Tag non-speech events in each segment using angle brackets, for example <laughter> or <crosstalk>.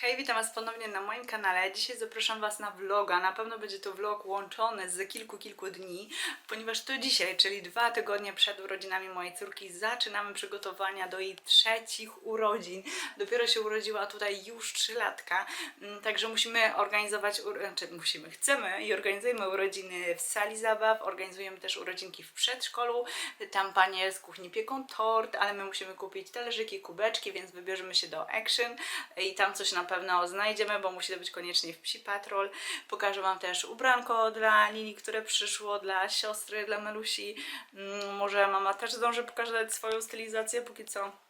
Hej, witam Was ponownie na moim kanale. Dzisiaj zapraszam Was na vloga. Na pewno będzie to vlog łączony z kilku, kilku dni, ponieważ to dzisiaj, czyli dwa tygodnie przed urodzinami mojej córki, zaczynamy przygotowania do jej trzecich urodzin. Dopiero się urodziła tutaj już trzylatka, mm, także musimy organizować, znaczy musimy, chcemy i organizujemy urodziny w sali zabaw, organizujemy też urodzinki w przedszkolu. Tam panie z kuchni pieką tort, ale my musimy kupić talerzyki, kubeczki, więc wybierzemy się do Action i tam coś na pewno znajdziemy, bo musi to być koniecznie w Psi Patrol. Pokażę Wam też ubranko dla Lili, które przyszło, dla siostry, dla Melusi. Mm, Może mama też zdąży pokazać swoją stylizację, póki co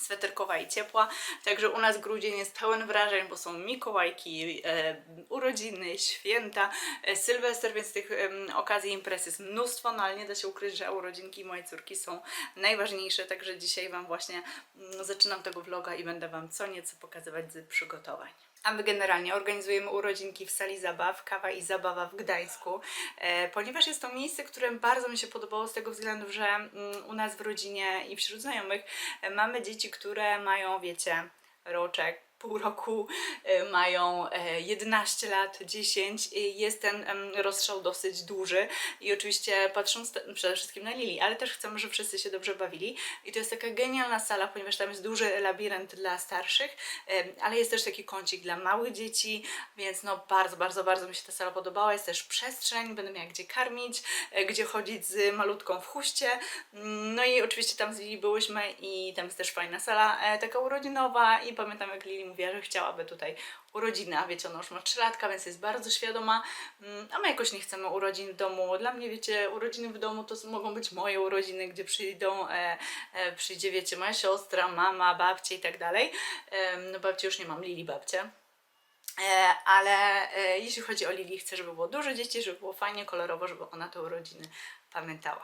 sweterkowa i ciepła. Także u nas grudzień jest pełen wrażeń, bo są Mikołajki, e, urodziny, święta, e, Sylwester, więc tych em, okazji imprez jest mnóstwo, no ale nie da się ukryć, że urodzinki mojej córki są najważniejsze, także dzisiaj Wam właśnie mm, zaczynam tego vloga i będę Wam co nieco pokazywać z przygotowań. A my generalnie organizujemy urodzinki w sali zabaw, kawa i zabawa w Gdańsku, e, ponieważ jest to miejsce, które bardzo mi się podobało z tego względu, że mm, u nas w rodzinie i wśród znajomych e, mamy dzieci, które mają, wiecie, roczek, pół roku, e, mają e, 11 lat, 10 i jest ten rozstrzał dosyć duży. I oczywiście patrząc przede wszystkim na Lili, ale też chcemy, żeby wszyscy się dobrze bawili. I to jest taka genialna sala, ponieważ tam jest duży labirynt dla starszych, ale jest też taki kącik dla małych dzieci, więc no bardzo, bardzo, bardzo mi się ta sala podobała, jest też przestrzeń, będę miała gdzie karmić, e, gdzie chodzić z malutką w chuście, Mm, no i oczywiście tam z Lili byłyśmy i tam jest też fajna sala e, taka urodzinowa i pamiętam jak Lili mówiła, że chciałaby tutaj urodziny, a wiecie, ona już ma 3 latka, więc jest bardzo świadoma, Mm, a my jakoś nie chcemy urodzin w domu. Dla mnie, wiecie, urodziny w domu to mogą być moje urodziny, gdzie przyjdą, e, e, przyjdzie, wiecie, moja siostra, mama, babcie i tak dalej. No babcie już nie mam, Lili babcie. E, ale e, jeśli chodzi o Lili, chcę, żeby było dużo dzieci, żeby było fajnie, kolorowo, żeby ona te urodziny pamiętała.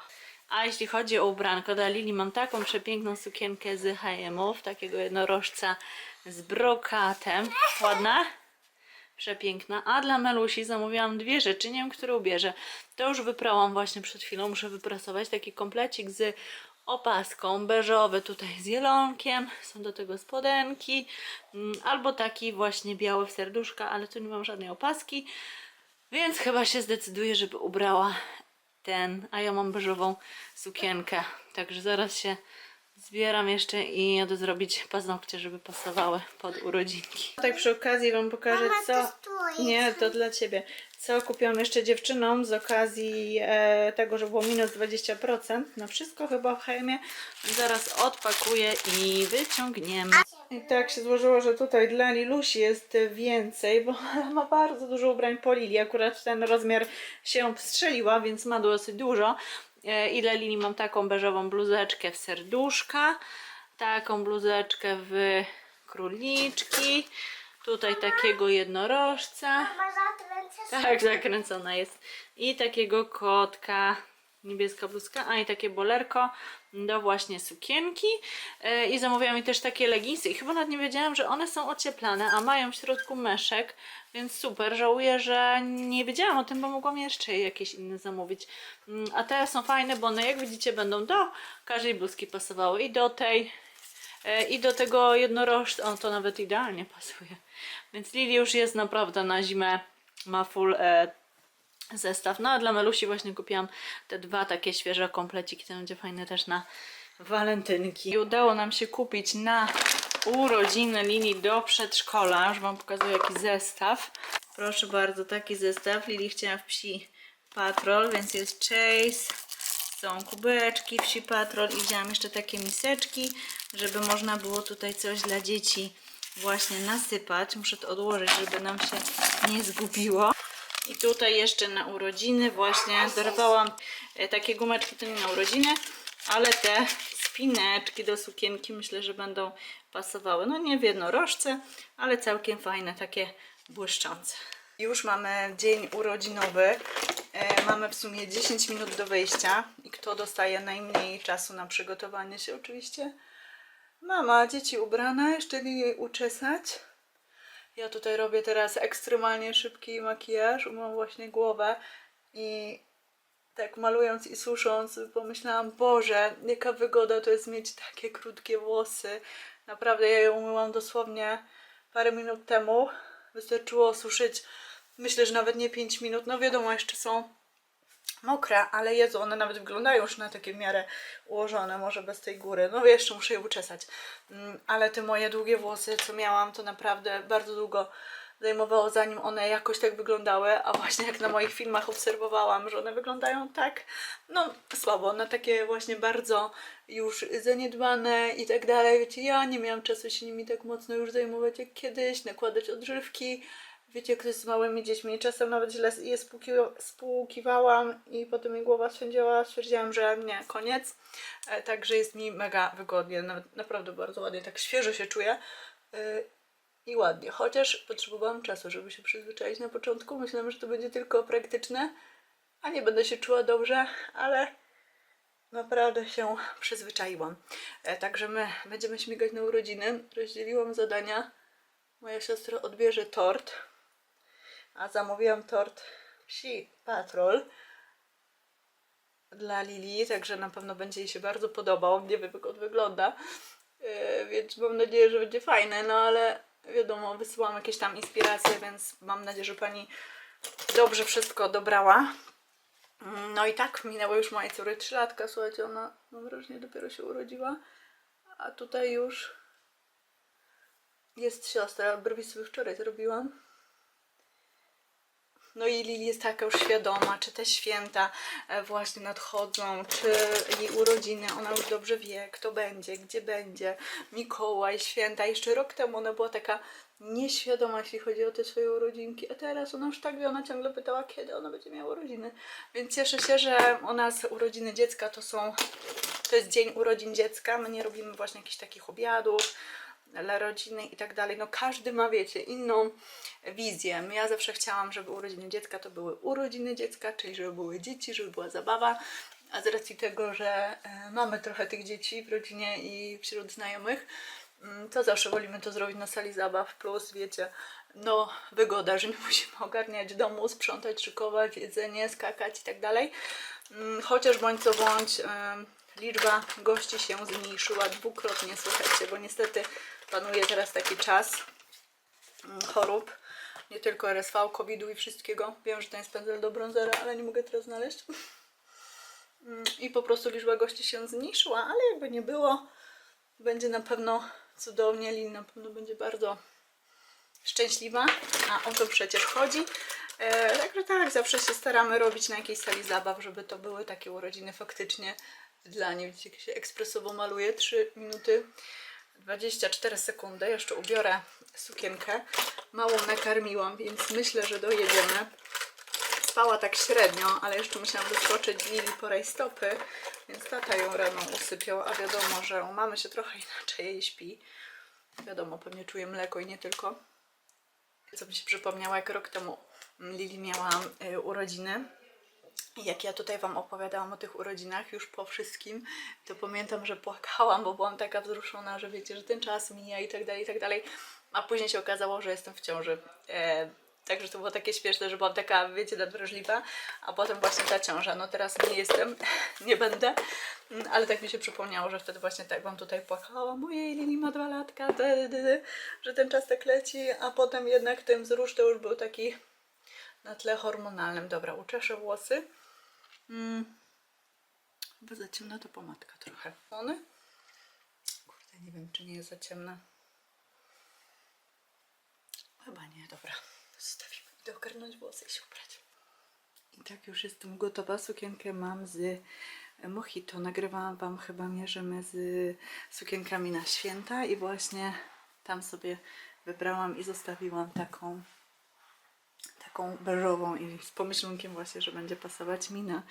A jeśli chodzi o ubranko, dla Lili mam taką przepiękną sukienkę z H&M-ów, takiego jednorożca z brokatem. Ładna? Przepiękna. A dla Melusi zamówiłam dwie rzeczy, nie wiem, które ubierze. To już wyprałam właśnie przed chwilą, muszę wyprasować taki komplecik z opaską, beżowy tutaj z jelonkiem, są do tego spodenki, mm, albo taki właśnie biały w serduszka, ale tu nie mam żadnej opaski, więc chyba się zdecyduję, żeby ubrała ten, a ja mam beżową sukienkę, także zaraz się zbieram jeszcze i jadę zrobić paznokcie, żeby pasowały pod urodzinki. Tak przy okazji Wam pokażę, Mama, co... to jest. Nie, to dla Ciebie. Co kupiłam jeszcze dziewczynom z okazji e, tego, że było minus 20% na wszystko chyba w H&M. Zaraz odpakuję i wyciągniemy. I tak się złożyło, że tutaj dla Lilusi jest więcej, bo <laughs> ma bardzo dużo ubrań po Lili. Akurat ten rozmiar się strzeliła, więc ma dosyć dużo. E, I dla Lili mam taką beżową bluzeczkę w serduszka, taką bluzeczkę w króliczki, tutaj takiego jednorożca. Mama zatręca Tak, zakręcona jest. I takiego kotka, niebieska bluzka, a i takie bolerko do właśnie sukienki. E, I zamówiłam mi też takie leginsy. I chyba nawet nie wiedziałam, że one są ocieplane, a mają w środku meszek, więc super. Żałuję, że nie wiedziałam o tym, bo mogłam jeszcze jakieś inne zamówić. Mm, A te są fajne, bo one jak widzicie będą do każdej bluzki pasowały i do tej E, I do tego jednorożca, o to nawet idealnie pasuje. Więc Lili już jest naprawdę na zimę, ma full e, zestaw. No a dla Melusi właśnie kupiłam te dwa takie świeże kompleciki, to będzie fajne też na walentynki. I udało nam się kupić na urodziny Lili do przedszkola. Już Wam pokazuję jaki zestaw. Proszę bardzo, taki zestaw. Lili chciała w psi patrol, więc jest Chase, są kubeczki, wsi patrol i wzięłam jeszcze takie miseczki, żeby można było tutaj coś dla dzieci właśnie nasypać. Muszę to odłożyć, żeby nam się nie zgubiło. I tutaj jeszcze na urodziny właśnie dorwałam e, takie gumeczki, to nie na urodziny, ale te spineczki do sukienki myślę, że będą pasowały. No nie w jednorożce, ale całkiem fajne, takie błyszczące. Już mamy dzień urodzinowy. E, mamy w sumie 10 minut do wyjścia. I kto dostaje najmniej czasu na przygotowanie się? Oczywiście mama, dzieci ubrane, jeszcze jej uczesać. Ja tutaj robię teraz ekstremalnie szybki makijaż. Umyłam właśnie głowę i tak malując i susząc pomyślałam, Boże, jaka wygoda to jest mieć takie krótkie włosy. Naprawdę ja je umyłam dosłownie parę minut temu. Wystarczyło suszyć, myślę, że nawet nie 5 minut. No wiadomo, jeszcze są mokre, ale Jezu, one nawet wyglądają już na takie miarę ułożone, może bez tej góry. No jeszcze muszę je uczesać. Mm, Ale te moje długie włosy, co miałam, to naprawdę bardzo długo zajmowało zanim one jakoś tak wyglądały, a właśnie jak na moich filmach obserwowałam, że one wyglądają tak, no słabo, na takie właśnie bardzo już zaniedbane i tak dalej. Wiecie, ja nie miałam czasu się nimi tak mocno już zajmować jak kiedyś, nakładać odżywki. Wiecie, jak to jest z małymi dziećmi. Czasem nawet źle je spłuki- spłukiwałam i potem mi głowa swędziała. Stwierdziłam, że nie, koniec. E, Także jest mi mega wygodnie. Nawet naprawdę bardzo ładnie, tak świeżo się czuję. E, I ładnie. Chociaż potrzebowałam czasu, żeby się przyzwyczaić na początku. Myślałam, że to będzie tylko praktyczne, a nie będę się czuła dobrze, ale naprawdę się przyzwyczaiłam. E, Także my będziemy śmigać na urodziny. Rozdzieliłam zadania. Moja siostra odbierze tort, a zamówiłam tort Psi Patrol dla Lili, także na pewno będzie jej się bardzo podobał. Nie wiem, jak on wygląda, e, więc mam nadzieję, że będzie fajny, no ale wiadomo, wysyłam jakieś tam inspiracje, więc mam nadzieję, że pani dobrze wszystko dobrała. No i tak, minęło już mojej córy 3 latka, słuchajcie, ona mam wrażenie dopiero się urodziła, a tutaj już jest siostra, brwi sobie wczoraj zrobiłam. No i Lili jest taka już świadoma, czy te święta e, właśnie nadchodzą, czy jej urodziny, ona już dobrze wie, kto będzie, gdzie będzie, Mikołaj, święta. Jeszcze rok temu ona była taka nieświadoma, jeśli chodzi o te swoje urodzinki, a teraz ona już tak wie, ona ciągle pytała, kiedy ona będzie miała urodziny. Więc cieszę się, że u nas urodziny dziecka to są, to jest dzień urodzin dziecka, my nie robimy właśnie jakichś takich obiadów, dla rodziny i tak dalej. No każdy ma, wiecie, inną wizję. Ja zawsze chciałam, żeby urodziny dziecka to były urodziny dziecka, czyli żeby były dzieci, żeby była zabawa. A z racji tego, że e, mamy trochę tych dzieci w rodzinie i wśród znajomych, mm, to zawsze wolimy to zrobić na sali zabaw. Plus, wiecie, no wygoda, że nie <laughs> musimy ogarniać domu, sprzątać, szykować, jedzenie, skakać i tak dalej. Mm, Chociaż bądź co bądź, liczba gości się zmniejszyła dwukrotnie, słuchajcie, bo niestety panuje teraz taki czas mm, chorób, nie tylko RSV, COVID-u i wszystkiego. Wiem, że to jest pędzel do brązera, ale nie mogę teraz znaleźć. Mm, I po prostu liczba gości się zmniejszyła, ale jakby nie było, będzie na pewno cudownie, Lin na pewno będzie bardzo szczęśliwa, a o to przecież chodzi. E, także tak, zawsze się staramy robić na jakiejś sali zabaw, żeby to były takie urodziny faktycznie dla niej. Widzicie, jak się ekspresowo maluje, 3 minuty 24 sekundy. Jeszcze ubiorę sukienkę. Małą nakarmiłam, więc myślę, że dojedziemy. Spała tak średnio, ale jeszcze musiałam wyskoczyć Lili po rajstopy, więc tata ją rano usypiał, a wiadomo, że u mamy się trochę inaczej jej śpi. Wiadomo, pewnie czuje mleko i nie tylko. Co mi się przypomniało, jak rok temu Lili miała y, urodziny. Jak ja tutaj Wam opowiadałam o tych urodzinach już po wszystkim, to pamiętam, że płakałam, bo byłam taka wzruszona, że wiecie, że ten czas mija i tak dalej, i tak dalej. A później się okazało, że jestem w ciąży. E, także to było takie śmieszne, że byłam taka, wiecie, nadwrażliwa, a potem właśnie ta ciąża. No teraz nie jestem, <laughs> nie będę, ale tak mi się przypomniało, że wtedy właśnie tak Wam tutaj płakałam. Ojej, Lili ma dwa latka, że ten czas tak leci, a potem jednak ten wzrusz to już był taki na tle hormonalnym. Dobra, uczeszę włosy. Mm. Bo za ciemna to pomadka trochę. One? Kurde, nie wiem, czy nie jest za ciemna. Chyba nie, dobra. Zostawimy. Idę ogarnąć włosy i się ubrać. I tak już jestem gotowa. Sukienkę mam z Mojito. Nagrywałam Wam chyba mierzymy z sukienkami na święta i właśnie tam sobie wybrałam i zostawiłam taką taką beżową i z pomyślunkiem właśnie, że będzie pasować mi na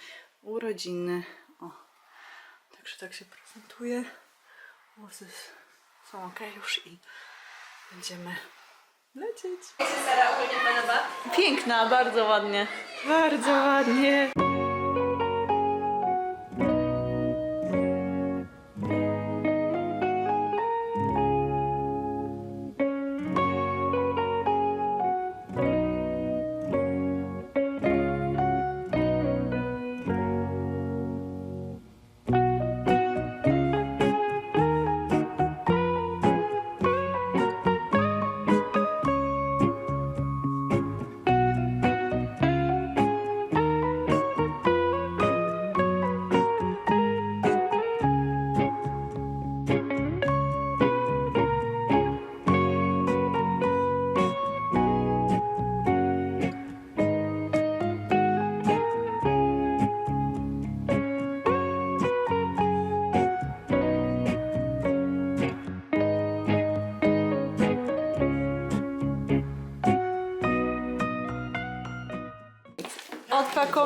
urodziny. O, także tak się prezentuje. Włosy są ok już i będziemy lecieć. Sara ogólnie podoba? Piękna, bardzo ładnie. Bardzo ładnie.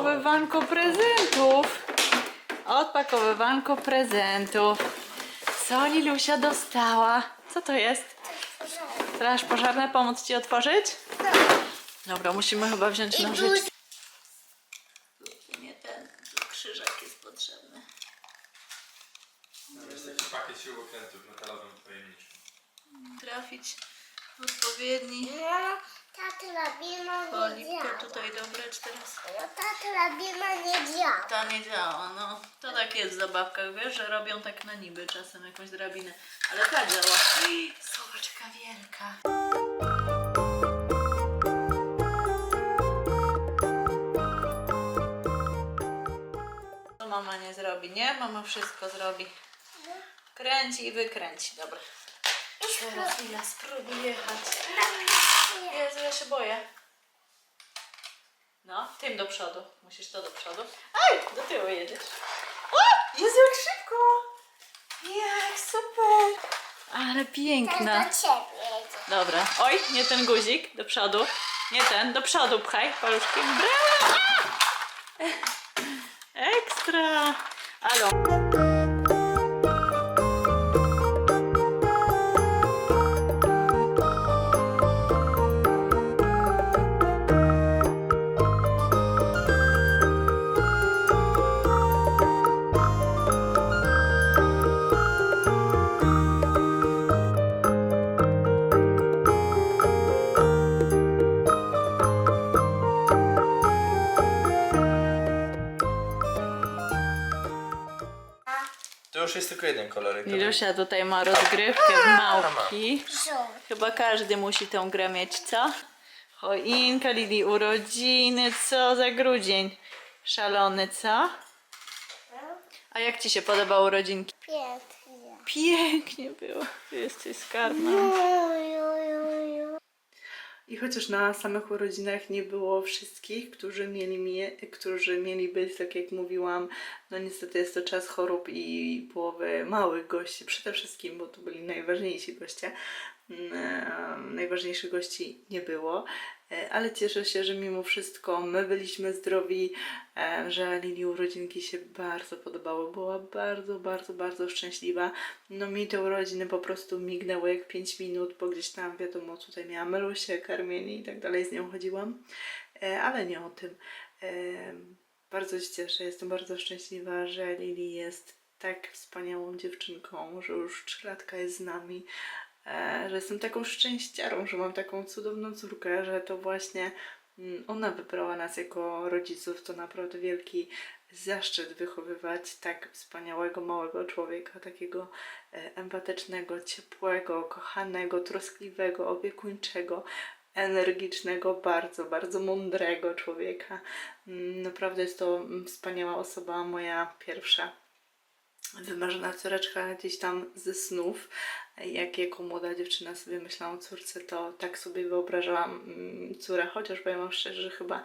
Odpakowywanko prezentów. Odpakowywanko prezentów. Co Lilusia dostała? Co to jest? Straż pożarna, pomóc ci otworzyć? Dobra, musimy chyba wziąć nożyczki. Nie ten, tu krzyżak jest potrzebny. Jest taki pakiet śrubokrętów metalowym pojemniczym. Trafić w odpowiedni No, ta drabina nie polipkę działa. tutaj dobrać teraz. No, ta drabina nie działa. To nie działa, no. To tak jest w zabawkach, wiesz, że robią tak na niby czasem jakąś drabinę. Ale ta działa. <gasps> Zobacz, jaka wielka. Co mama nie zrobi, nie? Mama wszystko zrobi. Kręci i wykręci, dobra. Teraz ja spróbuję jechać. Jezu, ja się boję. No, tym do przodu. Musisz to do przodu. Aj, do tyłu jedziesz. O! Jezu, jak szybko! Jak super! Ale Ten piękna. do ciebie jedzie. Dobra. Oj, nie ten guzik. Do przodu. Nie ten. Do przodu pchaj paluszkiem. Brawo! A! Ekstra! Alo. Jest tylko jeden kolorek. to Lilusia tutaj ma rozgrywkę w małpki. Chyba każdy musi tę grę mieć, co? Choinka, Lili, urodziny, co za grudzień. Szalony, co? A jak ci się podobały urodzinki? Pięknie. Pięknie było. Ty jesteś skarbna. Ujujuju. I chociaż na samych urodzinach nie było wszystkich, którzy mieli, mie- którzy mieli być, tak jak mówiłam, no niestety jest to czas chorób i połowy małych gości, przede wszystkim, bo to byli najważniejsi goście. Najważniejszych gości nie było, E, ale cieszę się, że mimo wszystko my byliśmy zdrowi, że Lili urodzinki się bardzo podobały. Była bardzo, bardzo, bardzo szczęśliwa. No mi te urodziny po prostu mignęły jak 5 minut, bo gdzieś tam wiadomo, tutaj miałam Melusię, karmienie i tak dalej, z nią chodziłam, e, ale nie o tym. Bardzo się cieszę, jestem bardzo szczęśliwa, że Lili jest tak wspaniałą dziewczynką, że już 3 latka jest z nami, że jestem taką szczęściarą, że mam taką cudowną córkę, że to właśnie mm, ona wybrała nas jako rodziców. To naprawdę wielki zaszczyt wychowywać tak wspaniałego, małego człowieka, takiego e, empatycznego, ciepłego, kochanego, troskliwego, opiekuńczego, energicznego, bardzo, bardzo mądrego człowieka. Mm, Naprawdę jest to mm, wspaniała osoba, moja pierwsza wymarzona córeczka gdzieś tam ze snów. Jak jako młoda dziewczyna sobie myślałam o córce, to tak sobie wyobrażałam mm, córę, chociaż powiem wam szczerze, że chyba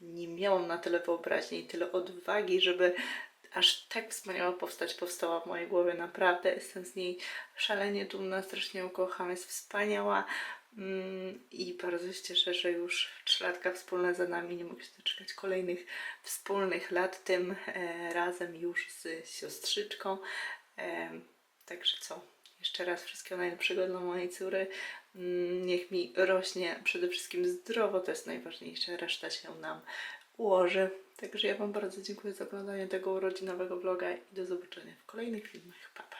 nie miałam na tyle wyobraźni i tyle odwagi, żeby aż tak wspaniała postać powstała w mojej głowie. Naprawdę jestem z niej szalenie dumna, strasznie ją kocham, jest wspaniała. Mm, I bardzo się cieszę, że już trzy latka wspólne za nami. Nie mogę się doczekać kolejnych wspólnych lat, tym e, razem już z siostrzyczką. E, także co? Jeszcze raz wszystkiego najlepszego dla mojej córy. Mm, Niech mi rośnie przede wszystkim zdrowo, to jest najważniejsze. Reszta się nam ułoży. Także ja Wam bardzo dziękuję za oglądanie tego urodzinowego vloga i do zobaczenia w kolejnych filmach. Pa!